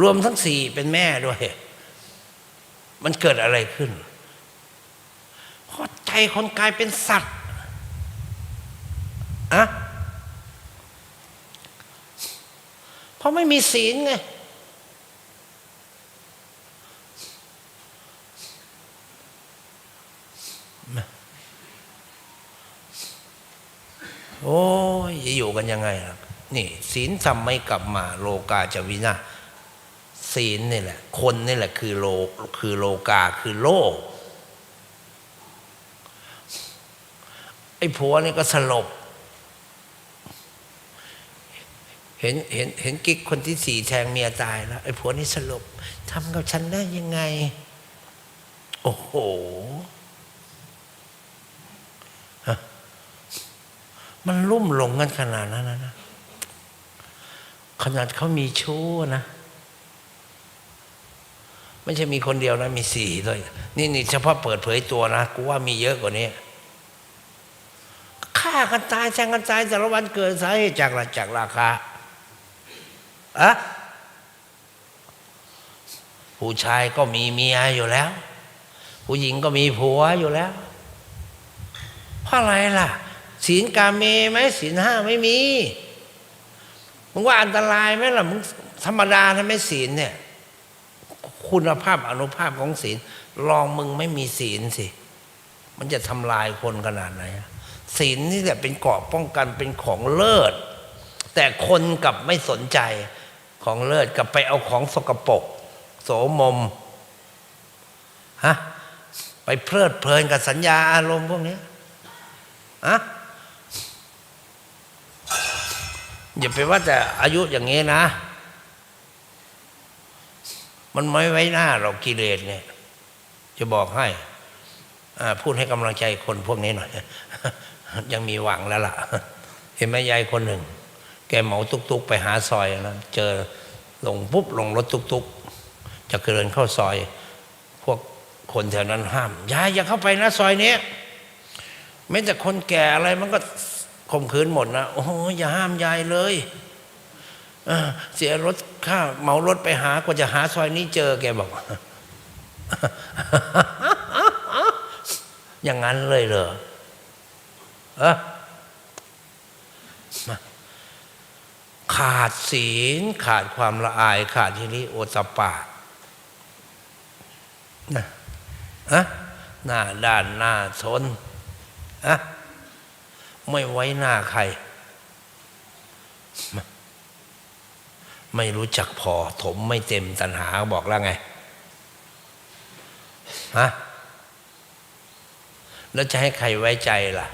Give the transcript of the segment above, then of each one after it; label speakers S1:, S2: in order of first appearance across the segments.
S1: รวมทั้งสี่เป็นแม่ด้วย มันเกิดอะไรขึ้นเพราะใจคนกลายเป็นสัตว์อะเพราะไม่มีศีลไงโอ้ยจะอยู่กันยังไงล่ะ นี่ศีลทำไม่กลับมา โลกาจะวินาศ ศีลนี่แหละ คนนี่แหละคือโลคือโลกาคือโลก ไอ้ผัวนี่ก็สลบ เห็นเห็นเห็นกิ๊กคนที่สี่แทงเมียตายแล้ว ไอ้ผัวนี่สลบทำกับฉันได้ยังไง โอ้โหมันลุ่มหลงกันขนาดนั้นนะนะขนาดเขามีชู้นะ ไม่ใช่มีคนเดียวนะมีสี่ด้วยนี่นี่เฉพาะเปิดเผยตัวนะกูว่ามีเยอะกว่านี้ฆ่ากันตายแช่งกันตายแต่ละวันเกิดสาเหตุจากอะไรจากราคาอะผู้ชายก็มีเมียอยู่แล้ว ผู้หญิงก็มีผัวอยู่แล้วเพราะอะไรล่ะศีลกาเมไหมศีลห้าไม่มีมึงว่าอันตรายไหมล่ะมึงธรรมดาถ้าไม่ศีลเนี่ย คุณภาพอนุภาพของศีล ลองมึงไม่มีศีลสิ มันจะทำลายคนขนาดไหนศีลนี่แหละเป็นเกราะป้องกันเป็นของเลิศ แต่คนกลับไม่สนใจของเลิศกลับไปเอาของสกปรกโสมมฮะไปเพลิดเพลินกับสัญญาอารมณ์พวกนี้อะอย่าไปว่าแต่อายุอย่างนี้นะ มันไม่ไว้หน้าเรากิเลสเนี่ย จะบอกให้พูดให้กำลังใจคนพวกนี้หน่อย ยังมีหวังแล้วล่ะ เห็นไหมยายคนหนึ่ง แกเหมาตุกๆไปหาซอยนะเจอลงปุ๊บลงรถตุกๆจะเดินเข้าซอย พวกคนแถวนั้นห้ามยายอย่าเข้าไปนะซอยนี้แม้แต่คนแก่อะไรมันก็ข่มขืนหมดนะโอ้โหอย่าห้ามยายเลย เสียรถค่าเหมารถไปหากว่าจะหาซอยนี้เจอแกบอกอย่างนั้นเลยเหรอเออมาขาดศีล ขาดความละอาย ขาดที่นี้โอตปปะนะอะหน้าด้านหน้าทนอะไม่ไว้หน้าใคร ไม่รู้จักพอ ถมไม่เต็มตัณหาบอกแล้วไงฮะแล้วจะให้ใครไว้ใจล่ะ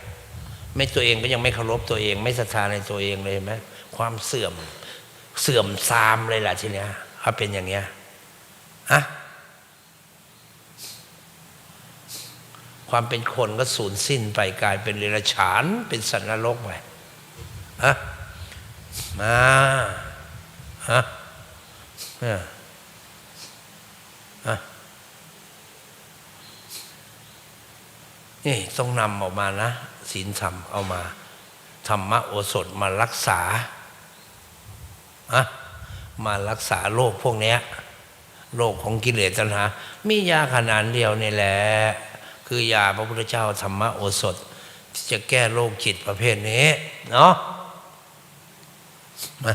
S1: ไม่ตัวเองก็ยังไม่เคารพตัวเอง ไม่ศรัทธาในตัวเองเลยไหมความเสื่อมเสื่อมซามเลยล่ะทีเนี้ยถ้าเป็นอย่างเงี้ยอะความเป็นคนก็สูญสิ้นไปกลายเป็นเดรัจฉาน เป็นสัตว์นรกไปฮะมา ฮะเนี่ยฮะนี่ต้องนำออกมานะศีลธรรมเอามาธรรมโอสถมารักษาอะมารักษาโรคพวกเนี้ยโรคของกิเลสตัณหา มียาขนาดเดียวนี่แหละ คือยาพระพุทธเจ้าธรรมโอสถ ที่จะแก้โรคจิตประเภทนี้ เนาะมา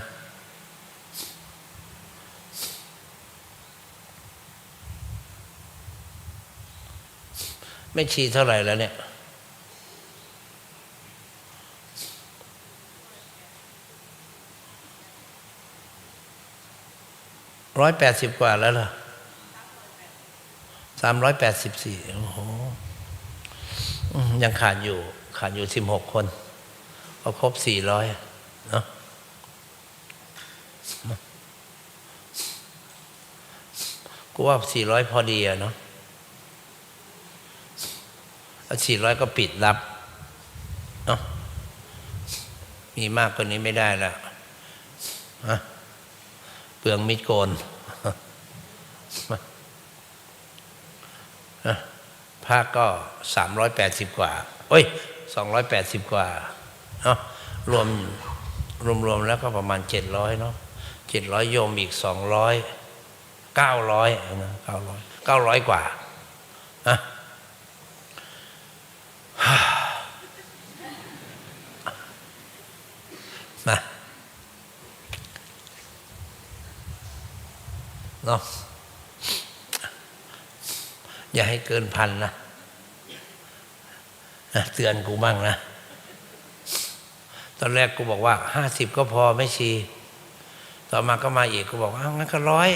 S1: ไม่ชีเท่าไหร่แล้วเนี่ย ร้อยแปดสิบกว่าแล้วเหรอสามร้อยแปดสิบสี่โอ้โหยังขาดอยู่ ขาดอยู่สิบหกคนพอครบสี่ร้อยเนาะกูว่าสี่ร้อยพอดีอะเนาะ สี่ร้อยก็ปิดรับเนาะมีมากกว่านี้ไม่ได้แล้วฮะเปลืองมิดโกนภาคก็สามร้อยแปดสิบกว่า โอ้ยสองร้อยแปดสิบกว่าเนาะรวมรวมรวมแล้วก็ประมาณเจ็ดร้อยเนาะเจ็ดร้อยโยมอีกสองร้อยเก้าร้อยเก้าร้อยเก้าร้อยกว่าอะ เนาะอย่าให้เกินพันนะนะเตือนกูบ้างนะ ตอนแรกกูบอกว่าห้าสิบก็พอไม่ชี ต่อมาก็มาอีกกูบอกว่างั้นก็ร้อย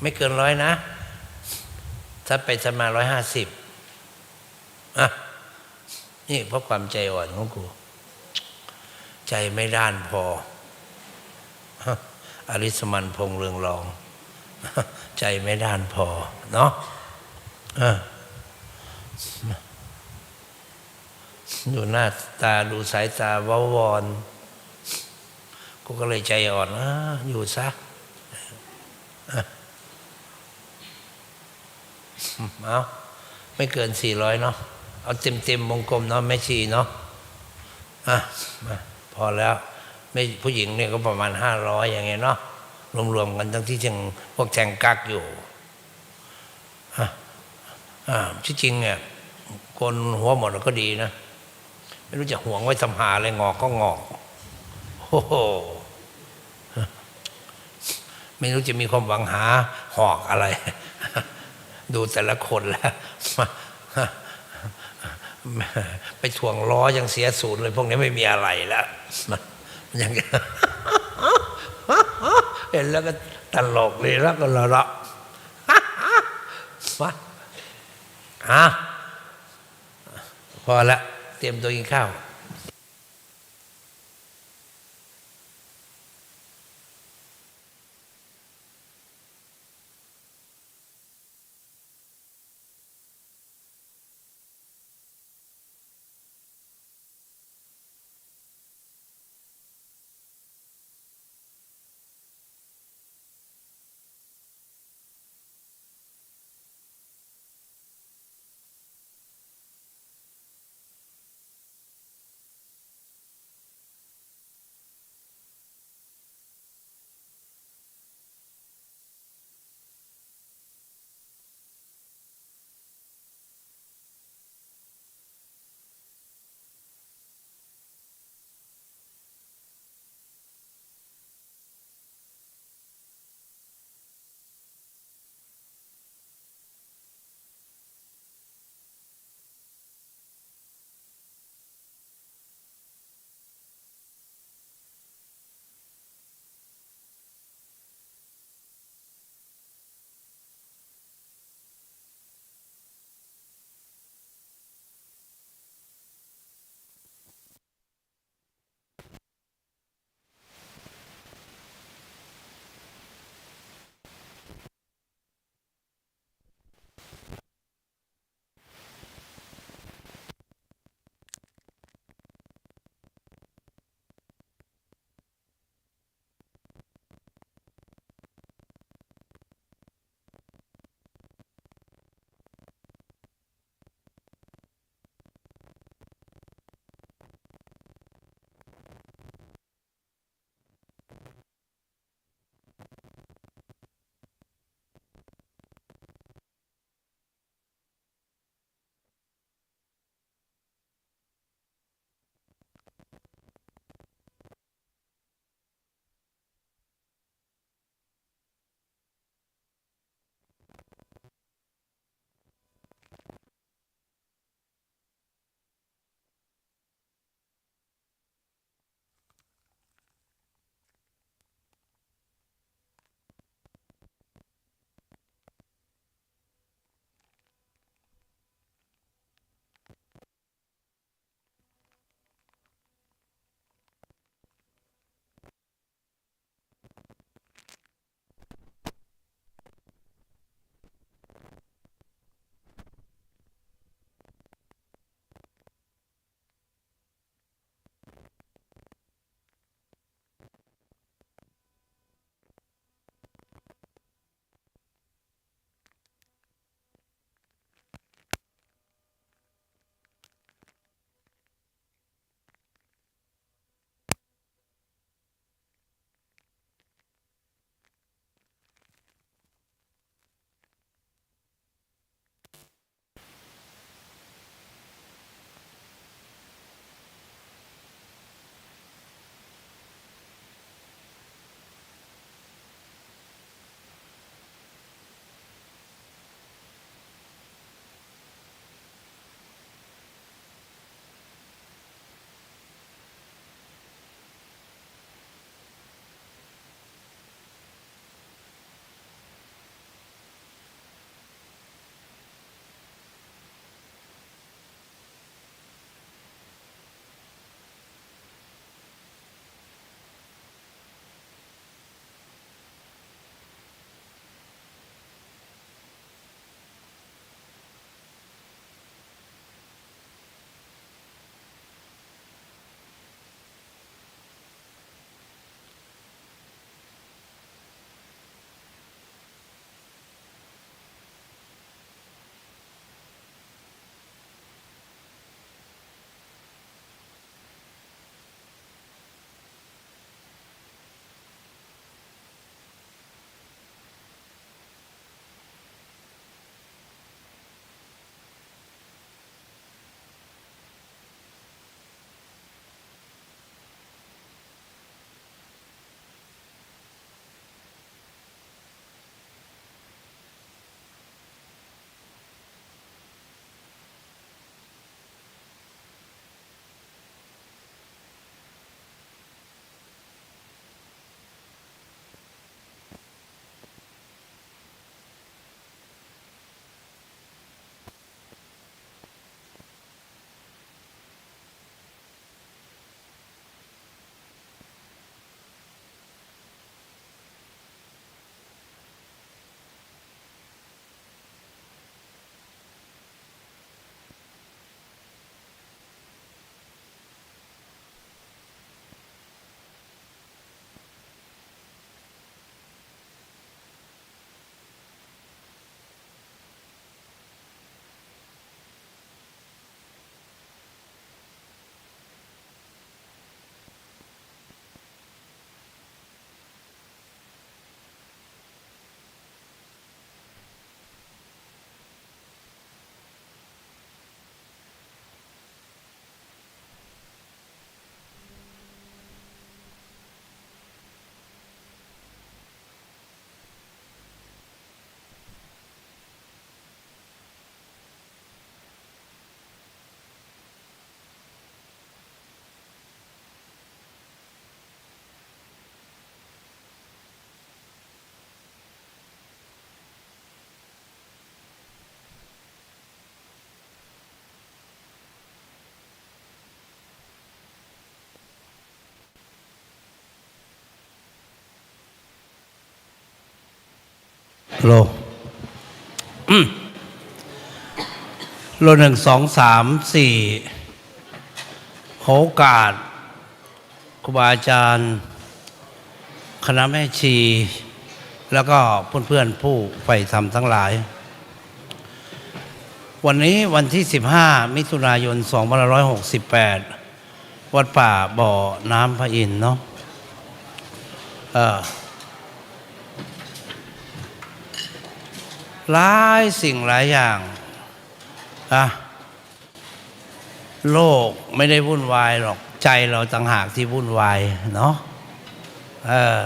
S1: ไม่เกินร้อยนะถ้าไปจะมาร้อยห้าสิบอะนี่เพราะความใจอ่อนของกู ใจไม่ด้านพอ อริสมันพงเรืองรอง ใจไม่ด้านพอ เนาะอะดูหน้าตาดูสายตาวาวอนกูก็เลยใจอ่อนอะอยู่ซะเอาไม่เกินสี่ร้อยเนาะเอาเต็มเต็มๆวงกลมเนาะไม่ชีเนาะอะมาพอแล้ว ไม่ผู้หญิงเนี่ยก็ประมาณห้าร้อยอย่างเงี้ยเนาะรวมๆกันทั้งที่ยังพวกแทงกักอยู่อะอ่าที่จริงเนี่ยคนหัวหมดก็ดีนะ ไม่รู้จะห่วงไว้ทำหาอะไรงอกก็งอกโอ้โหไม่รู้จะมีความหวังหาหอกอะไร ดูแต่ละคนแล้วไปถ่วงล้อยังเสียศูนย์เลย พวกนี้ไม่มีอะไรแล้ว มันยังเห็นแล้วก็ตลกเลยแล้วก็ละละวะอะพอละเตรียมตัวกินข้าว โลโลหนึ่งสองสามสี่ขอโอกาสครูบาอาจารย์ คณะแม่ชี แล้วก็เพื่อนๆผู้ใฝ่ธรรมทั้งหลาย วันนี้วันที่ 15 มิถุนายน 2568 วัดป่าบ่อน้ำพระอินทร์เนาะเออ หลายสิ่งหลายอย่างอะโลกไม่ได้วุ่นวายหรอกใจเราต่างหากที่วุ่นวายเนาะเออ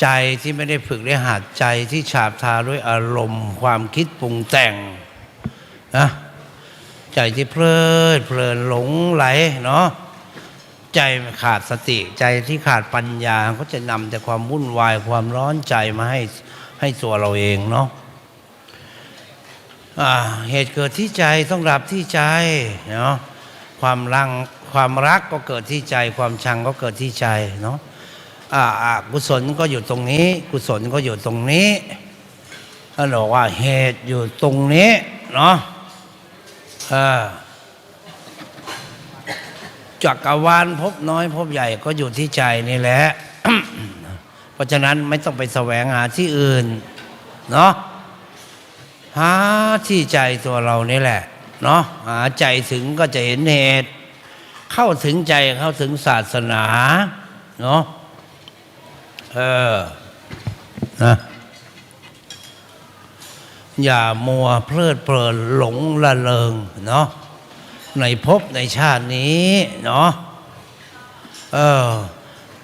S1: ใจที่ไม่ได้ฝึกได้หัดใจที่ฉาบทาด้วยอารมณ์ ความคิดปรุงแต่งนะใจที่เพลิดเพลินหลงไหลเนาะใจขาดสติใจที่ขาดปัญญาก็จะนำแต่ความวุ่นวายความร้อนใจมาให้ ให้ตัวเราเองเนาะเหตุเกิดที่ใจต้องรับที่ใจเนาะความรังความรักก็เกิดที่ใจ ความชังก็เกิดที่ใจเนาะอ่ากุศลก็อยู่ตรงนี้ กุศลก็อยู่ตรงนี้ท่านบอกว่าเหตุอยู่ตรงนี้เนาะจักรวาลพบน้อยพบใหญ่ก็อยู่ที่ใจนี่แหละ ราะฉะนั้นไม่ต้องไปแสวงหาที่อื่น เนาะหาที่ใจตัวเรานี่แหละ เนาะหาใจถึงก็จะเห็นเหตุ เข้าถึงใจเข้าถึงศาสนา เนาะเออนะอย่ามัวเพลิดเพลินหลงละเลงเนาะในภพในชาตินี้ เนาะเออ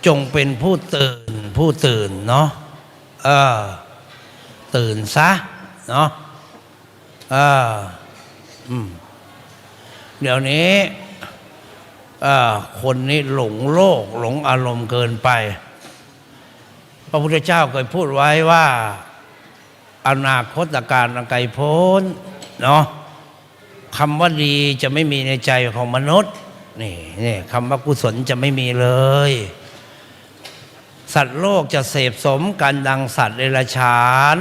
S1: จงเป็นผู้ตื่นผู้ตื่นเนาะเออตื่นซะเนาะเอออืมเดี๋ยวนี้เออคนนี้หลงโลกหลงอารมณ์เกินไป พระพุทธเจ้าเคยพูดไว้ว่า อนาคตการอันไกลโพ้นเนาะคำว่าดีจะไม่มีในใจของมนุษย์ นี่นี่คำว่ากุศลจะไม่มีเลย สัตว์โลกจะเสพสมกันดังสัตว์เดรัจฉาน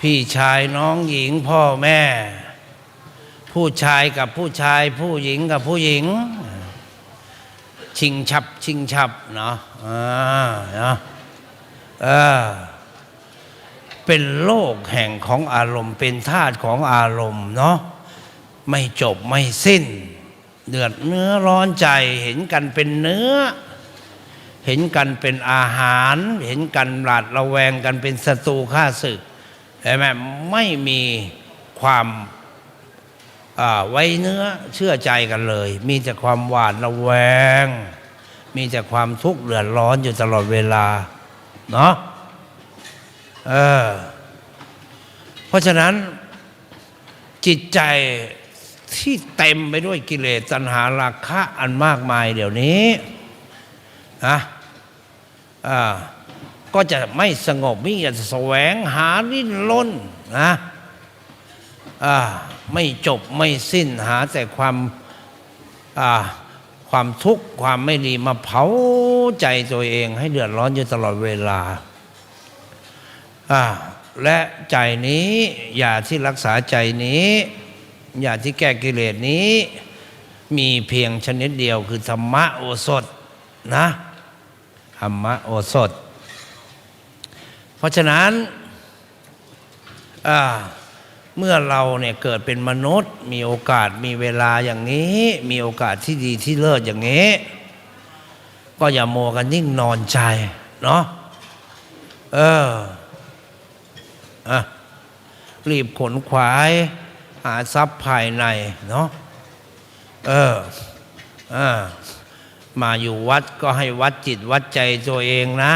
S1: พี่ชายน้องหญิงพ่อแม่ ผู้ชายกับผู้ชาย ผู้หญิงกับผู้หญิง ชิงฉับ ชิงฉับเนาะเนาะเออเป็นโลกแห่งของอารมณ์ เป็นธาตุของอารมณ์เนาะไม่จบไม่สิ้น เดือดเนื้อร้อนใจ เห็นกันเป็นเนื้อ เห็นกันเป็นอาหาร เห็นกันหลาดระแวงกันเป็นศัตรูฆ่าศึกใช่ไหมไม่มีความไว้เนื้อเชื่อใจกันเลย มีแต่ความหวาดระแวง มีแต่ความทุกข์เดือดร้อนอยู่ตลอดเวลาเนาะเออเพราะฉะนั้นจิตใจ ที่เต็มไปด้วยกิเลสตัณหาราคะอันมากมายเดี๋ยวนี้นะอ่าก็จะไม่สงบมิจะแสวงหาลิ้นล้นนะอ่าไม่จบไม่สิ้นหาแต่ความอ่าความทุกข์ความไม่ดีมาเผาใจตัวเองให้เดือดร้อนอยู่ตลอดเวลาอ่าและใจนี้อย่าที่รักษาใจนี้ ย่าที่แก้กิเลสนี้ มีเพียงชนิดเดียวคือธรรมะโอสถนะธรรมะโอสถ เพราะฉะนั้นเมื่อเราเนี่ยเกิดเป็นมนุษย์ มีโอกาสมีเวลาอย่างนี้ มีโอกาสที่ดีที่เลิศอย่างนี้ ก็อย่าโมกันนิ่งนอนใจ เนาะเอออะรีบขนขวายาทรัพย์ภายในเนาะเอออ่ามาอยู่วัดก็ให้วัดจิตวัดใจตัวเองนะ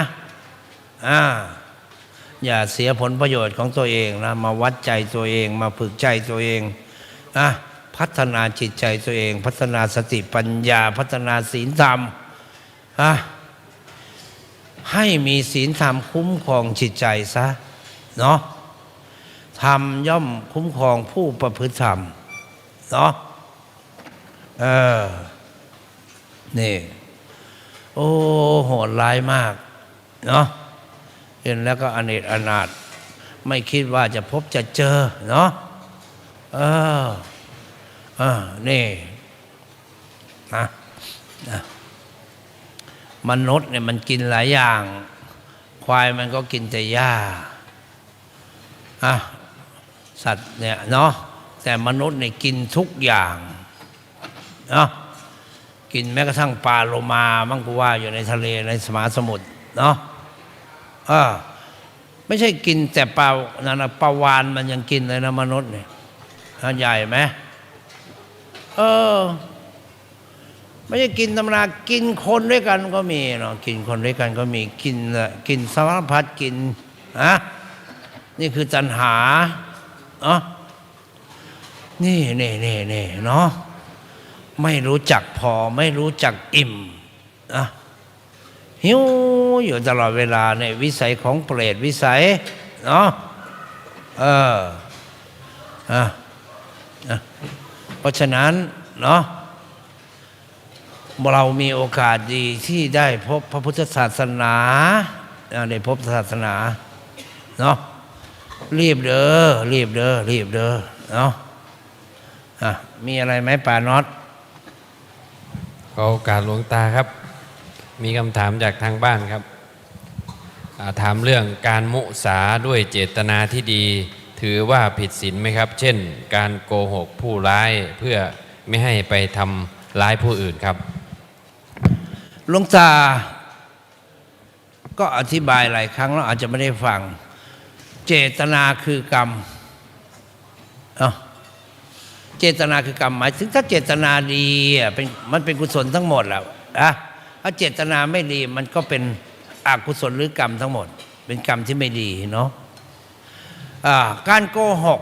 S1: อ่าอย่าเสียผลประโยชน์ของตัวเองนะมาวัดใจตัวเอง มาฝึกใจตัวเองนะพัฒนาจิตใจตัวเอง พัฒนาสติปัญญา พัฒนาศีลธรรมอะให้มีศีลธรรมคุ้มครองจิตใจซะเนาะ ธรรมย่อมคุ้มครองผู้ประพฤติธรรมเนาะเออนี่ โอ้โหดร้ายมากเนาะเห็นแล้วก็อเนจอนาถไม่คิดว่าจะพบจะเจอเนาะเออเออนี่นะนะมนุษย์เนี่ยมันกินหลายอย่าง ควายมันก็กินแต่หญ้าอะ สัตว์เนี่ยเนาะแต่มนุษย์เนี่ยกินทุกอย่างเนาะกินแม้กระทั่งปลาโลมามังกูว่าอยู่ในทะเลในสมาสมุทรเนาะเออไม่ใช่กินแต่ปลานั่นนะปลาวานมันยังกินเลยนะมนุษย์เนี่ยใหญ่ไหมเออ ไม่ใช่กินธรรมดากินคนด้วยกันก็มีเนาะกินคนด้วยกันก็มีกินกินสารพัดกินอะนี่คือตัณหา เนาะนี่นี่นี่นี่เนาะไม่รู้จักพอไม่รู้จักอิ่มอะหิวอยู่ตลอดเวลาในวิสัยของเปรตวิสัยเนาะเอออะอะเพราะฉะนั้นเนาะเรามีโอกาสดีที่ได้พบพระพุทธศาสนาได้พบศาสนาเนาะ รีบเด้อรีบเด้อรีบเด้อเนาะอะมีอะไรไหมป่าน็อต
S2: ขอโอกาสหลวงตาครับ มีคำถามจากทางบ้านครับอ่าถามเรื่องการมุสาด้วยเจตนาที่ดี ถือว่าผิดศีลไหมครับ เช่น การโกหกผู้ร้ายเพื่อไม่ให้ไปทำร้ายผู้อื่นครับ
S1: หลวงตาก็อธิบายหลายครั้งแล้วอาจจะไม่ได้ฟัง เจตนาคือกรรมเอาเจตนาคือกรรมหมายถึงถ้าเจตนาดีเป็นมันเป็นกุศลทั้งหมดแล้วอะถ้าเจตนาไม่ดีมันก็เป็นอกุศลหรือกรรมทั้งหมด เป็นกรรมที่ไม่ดีเนาะการโกหก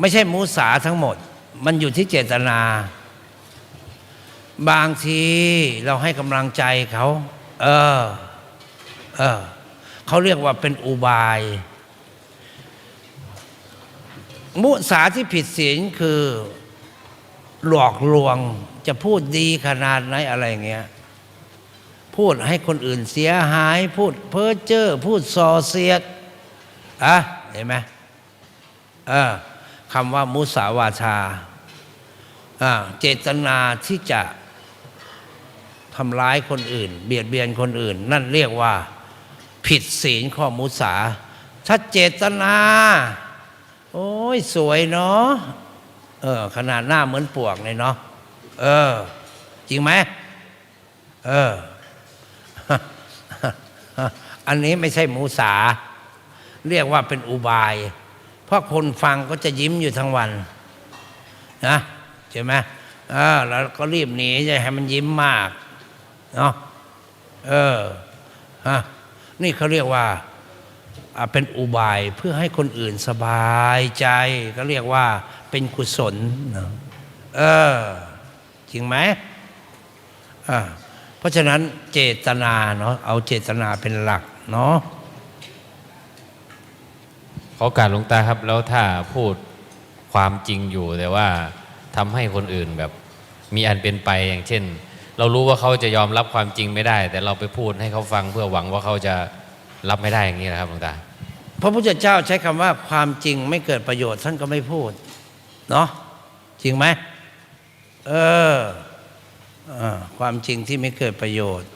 S1: ไม่ใช่มุสาทั้งหมด มันอยู่ที่เจตนา บางทีเราให้กำลังใจเขา เออ เออ เขาเรียกว่าเป็นอุบาย มุสาที่ผิดศีลคือหลอกลวงจะพูดดีขนาดไหนอะไรเงี้ย พูดให้คนอื่นเสียหาย พูดเพ้อเจ้อพูดส่อเสียดอะเห็นไหมเออคำว่ามุสาวาชาอ่าเจตนาที่จะทำร้ายคนอื่น เบียดเบียนคนอื่น นั่นเรียกว่า ผิดศีลข้อมุสา ถ้าเจตนา โอ้ยสวยเนาะเออ ขนาดหน้าเหมือนปวกเลยเนาะเออ จริงไหมเออ อันนี้ไม่ใช่มุสา เรียกว่าเป็นอุบาย เพราะคนฟังก็จะยิ้มอยู่ทั้งวัน นะใช่ไหมอ่าแล้วก็รีบหนีจะให้มันยิ้มมาก เนาะเออฮะ นี่เขาเรียกว่าเป็นอุบายเพื่อให้คนอื่นสบายใจก็เรียกว่าเป็นกุศลเนอะเออจริงไหมอ่าเพราะฉะนั้นเจตนาเนาะเอาเจตนาเป็นหลักเนาะ
S2: ขอกาสหลวงตาครับ แล้วถ้าพูดความจริงอยู่แต่ว่าทำให้คนอื่นแบบมีอันเป็นไปอย่างเช่น เรารู้ว่าเขาจะยอมรับความจริงไม่ได้ แต่เราไปพูดให้เขาฟังเพื่อหวังว่าเขาจะรับไม่ได้อย่างนี้นะครับหลวงตา
S1: พระพุทธเจ้าใช้คำว่าความจริงไม่เกิดประโยชน์ท่านก็ไม่พูดเนาะจริงไหมเอออความจริงที่ไม่เกิดประโยชน์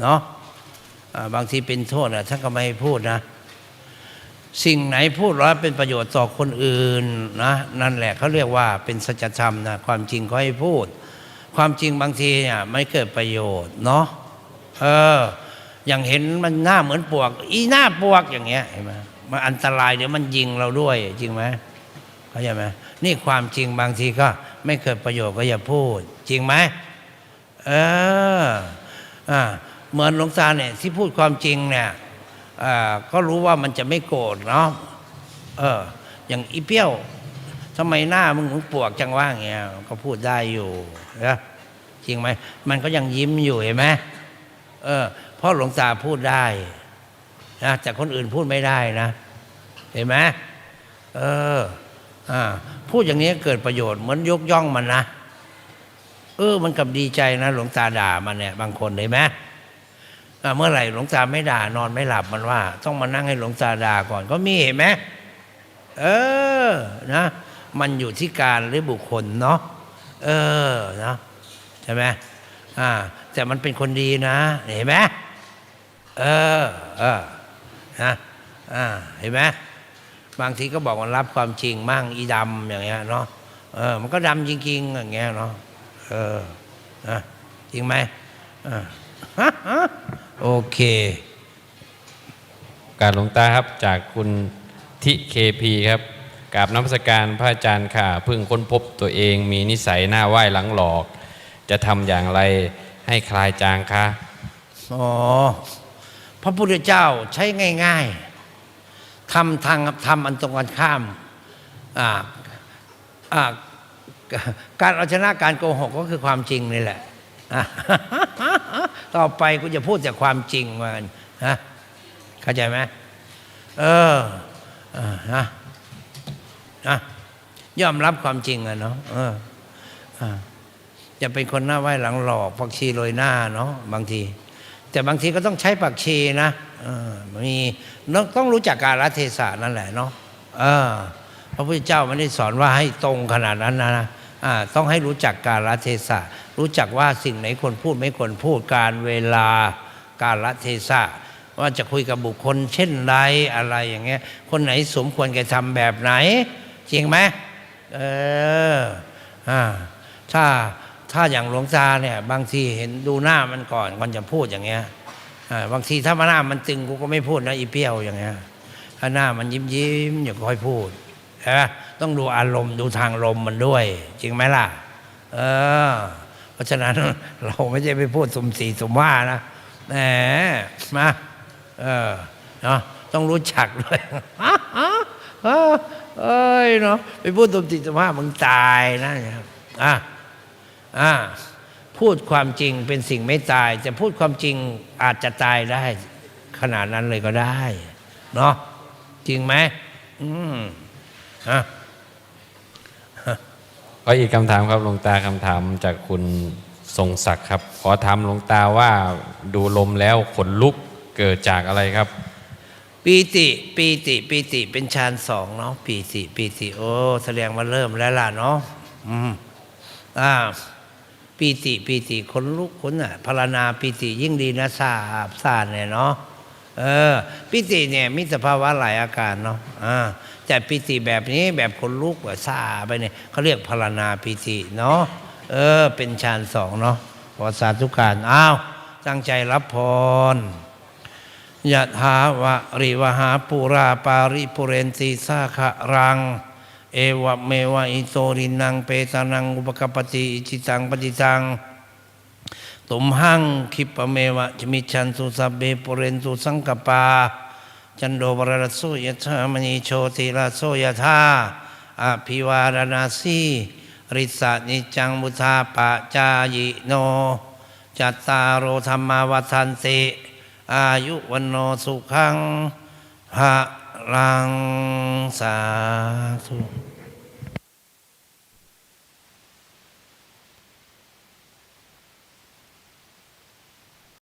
S1: เนาะบางทีเป็นโทษนะท่านก็ไม่ให้พูดนะ สิ่งไหนพูดแล้วเป็นประโยชน์ต่อคนอื่นนะนั่นแหละเขาเรียกว่าเป็นสัจธรรมนะความจริงก็ให้พูด ความจริงบางทีเนี่ยไม่เกิดประโยชน์เนาะเออ อย่างเห็นมันหน้าเหมือนปวก อีหน้าปวกอย่างเงี้ยเห็นไหมมันอันตรายเดี๋ยวมันยิงเราด้วย จริงไหมเข้าใจไหมนี่ความจริงบางทีก็ไม่เกิดประโยชน์ก็อย่าพูด จริงไหมเอออ่าเหมือนหลวงตาเนี่ยที่พูดความจริงเนี่ยอ่าก็รู้ว่ามันจะไม่โกรธเนาะเอออย่างอีเปี้ยว ทำไมหน้ามึงมือนปวกจังว่างเงี้ยก็พูดได้อยู่นะจริงไหมมันก็ยังยิ้มอยู่เห็นไหมเออเพราะหลวงตาพูดได้นะแต่คนอื่นพูดไม่ได้นะ เห็นไหมเอออ่าพูดอย่างนี้เกิดประโยชน์เหมือนยกย่องมันนะเออมันกับดีใจนะ หลวงตาด่ามันเนี่ย บางคนเลยไหมเมื่อไหร่หลวงตาไม่ด่านอนไม่หลับมันว่า ต้องมานั่งให้หลวงตาด่าก่อนก็มีเห็นไหมเออ นะ มันอยู่ที่การหรือบุคคลเนาะเออเนาะใช่ไหมอ่าแต่มันเป็นคนดีนะ เห็นไหมเออเออนะอ่าเห็นไหมบางทีก็บอกว่ารับความจริงมั่งอีดำอย่างเงี้ยเนาะเออมันก็ดำจริงๆอย่างเงี้ยเนาะเออนะจริงไหมอ่าโอเค
S2: การหลวงตาครับจากคุณทิเคพีครับ กราบน้ำสการพระอาจารย์ค่ะเพิ่งค้นพบตัวเองมีนิสัยหน้าไหว้หลังหลอก จะทำอย่างไรให้คลายจางคะ
S1: อ๋อพระพุทธเจ้าใช้ง่าย ๆทำทางทำอันตรงกันข้ามอ่าอ่าการเอาชนะการโกหกก็คือความจริงนี่แหละ ต่อไปกูจะพูดแต่ความจริงมันฮะเข้าใจไหมเออเอ อนะยอมรับความจริงอะเนาะเอออ่าจะเป็นคนหน้าไหว้หลังหลอกผักชีโรยหน้าเนาะบางที แต่บางทีก็ต้องใช้ผักชีนะมีต้องรู้จักการรัเทศะนั่นแหละเนาะพระพุทธเจ้าไม่ได้สอนว่าให้ตรงขนาดนั้นนะนะอ่าต้องให้รู้จักการรัเทศะรู้จักว่าสิ่งไหนควรพูดไม่ควรพูดการเวลาการรัเทศะว่าจะคุยกับบุคคลเช่นไรอะไรอย่างเงี้ยคนไหนสมควรแก่ทำแบบไหน จริงไหมเอออ่าถ้าถ้าอย่างหลวงตาเนี่ยบางทีเห็นดูหน้ามันก่อนก่อนจะพูดอย่างเงี้ยอ่าบางทีถ้ามาหน้ามันตึงกูก็ไม่พูดนะอีเปี้ยวอย่างเงี้ยถ้าหน้ามันยิ้มยิ้มอย่าค่อยพูดใช่ไหมต้องดูอารมณ์ดูทางลมมันด้วย จริงไหมล่ะ เออ เพราะฉะนั้นเราไม่ใช่ไปพูดสมสีสมว่านะแหมมาเออเนาะต้องรู้จักด้วย เอ้ยเนาะไปพูดสมสีสมว่ามึงตายนะเนี่ยอะอ่าพูดความจริงเป็นสิ่งไม่ตาย จะพูดความจริงอาจจะตายได้ ขนาดนั้นเลยก็ได้ เนาะจริงไหมอืมอะ
S2: ก็อีกคำถามครับหลวงตาคำถามจากคุณทรงศักดิ์ครับ ขอถามหลวงตาว่าดูลมแล้วขนลุกเกิดจากอะไรครับ
S1: ปีติปีติปีติเป็นฌานสองเนาะปีติปีติโอ้แสดงว่าเริ่มแล้วล่ะเนาะอืมอ่าปีติปีติคนลุกคนอะพารณาปีติยิ่งดีนะทราบทราเนี่ยเนาะเออปีติเนี่ยมีสภาวะหลายอาการเนาะอ่าแต่ปีติแบบนี้แบบคนลุกแบบซาไปเนี่ยเขาเรียกพารณาปีติเนาะเออ เป็นฌานสองเนาะขอสาธุการอ้าวตั้งใจรับพร ยะถาวะริวหาปุราปาริปุเรนติสาขะรัง เอวะเมวะอิโตรินังเปตานังอุปกปปติอิจิตังปฏิตังตุมหังคิปะเมวะจมิชันสุสัพเบปุเรนตุสังกปา จันโดบรรสุยะธามณีโชติราโสยะธาอภิวารณาสีริสานิจังมุทาปะจายโน จัตตารโธรรมาวัฏันติ อายุวันโนสุขังพระลังสาธุ